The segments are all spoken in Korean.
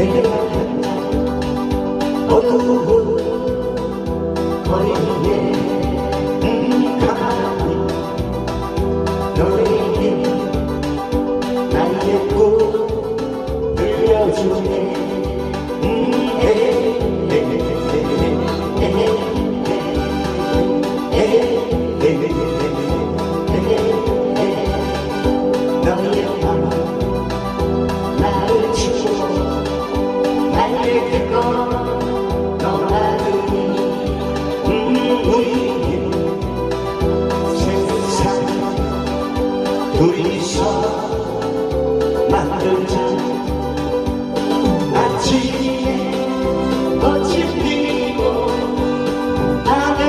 내게 어두운 거리에 가만히 너에게 나의 꿈 들려주네 둘이서 만들자 아침에 꽃이 피고 밤에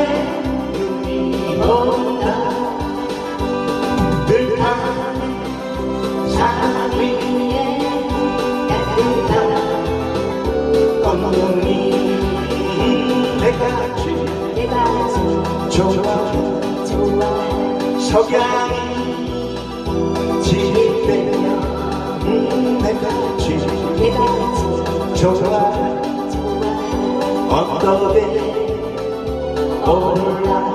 눈이 온다 들판에 산 위에 따뜻한 꽃무늬 내가 좋아 좋아해 석양이 올라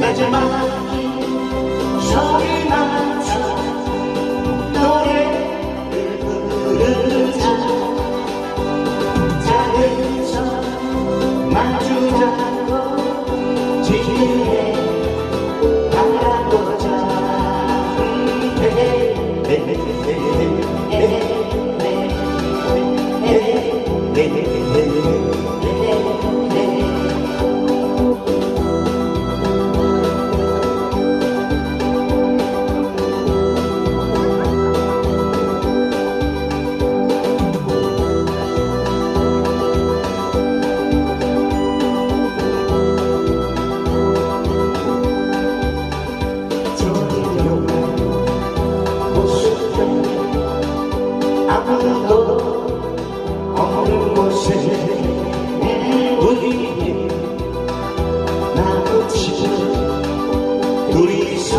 마지막 곳에 우리 나붙이고 둘이서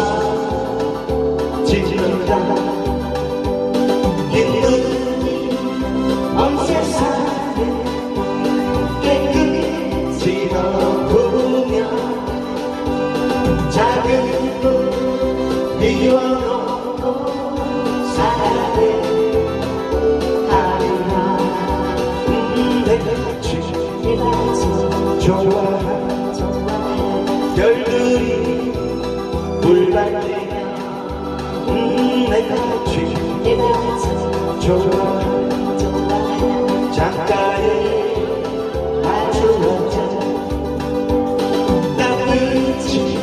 짓는다 좋아 좋아해 별들이 불발되면 음, 내가 제일 좋아 좋아해 창가에 아주 앉아 따뜻히